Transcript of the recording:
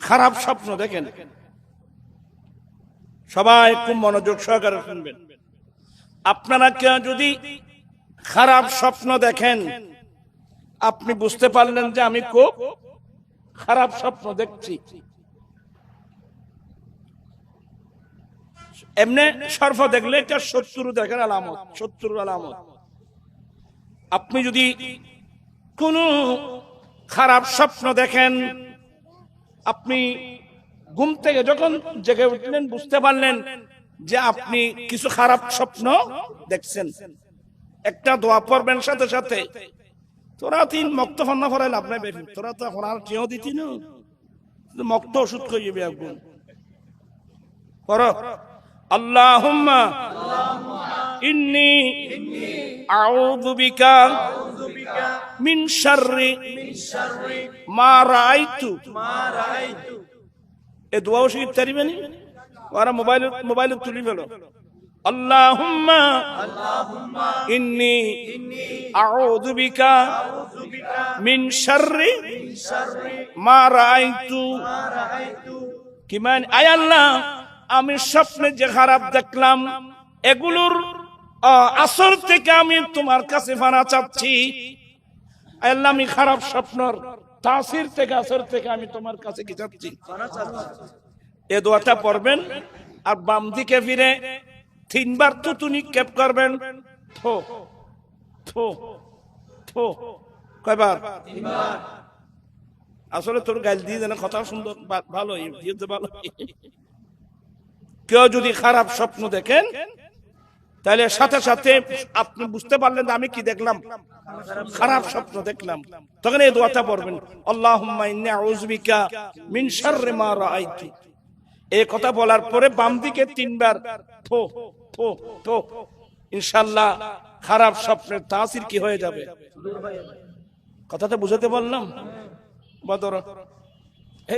খারাপ স্বপ্ন দেখেন। সবাই খুব মনোযোগ সহকারে শুনবেন। আপনারা কেউ যদি খারাপ স্বপ্ন দেখেন, আপনি বুঝতে পারলেন যে আমি খুব খারাপ স্বপ্ন দেখছি। এমনি সর্প দেখলে এটা শত্রু দেখার আলামত, শত্রুর আলামত। আপনি যদি কোনো খারাপ স্বপ্ন দেখেন আপনি ঘুম থেকে যখন জেগে উঠলেন, বুঝতে পারলেন যে আপনি কিছু খারাপ স্বপ্ন দেখছেন। একটা দোয়া পড়বেন সাথে সাথে। তোরা তিন মক্ত ফন্না ফরাইল আপনার বেশি তোরা তো এখন আর কেউ দিতি না। মক্ত ওষুধ খাইবে একগুণ। কর আল্লাহুম্মা ইন্নি আউযু বিকা মিন শাররি মা রাআইতু এ দোয়াও শিখতে পারিবেনি ওরা মোবাইল মোবাইল তুলি ফেলো। ইন্নি আউযু বিকা মিন শাররি মা রাআইতু। কি মানে? আয় আল্লাহ আমি স্বপ্নে যে খারাপ দেখলাম এগুলোর আসর থেকে আমি তোমার কাছে ফানা চাচ্ছি। আল্লাহ আমি খারাপ স্বপ্নর। তাসির থেকে আসর থেকে আমি তোমার কাছে কি এ দোয়াটা পড়বেন, আর বাম দিকে ফিরে তিনবার তুতুনি কেপ করবেন। থো থো থো, কয়বার? আসলে তোর গাইল দিয়ে দেন কথা সুন্দর ভালো ভালো কেউ যদি খারাপ স্বপ্ন দেখেন তাহলে সাথে সাথে আপনি বুঝতে পারলেন আমি কি দেখলাম? খারাপ স্বপ্ন দেখলাম। তখন এই দোয়াটা পড়বেন বিকা মিন শাররি এই কথা বলার পরে বাম দিকে তিনবার ইনশাআল্লাহ খারাপ স্বপ্নের তাসির কি হয়ে যাবে? কথাটা বুঝাতে পারলাম বদর।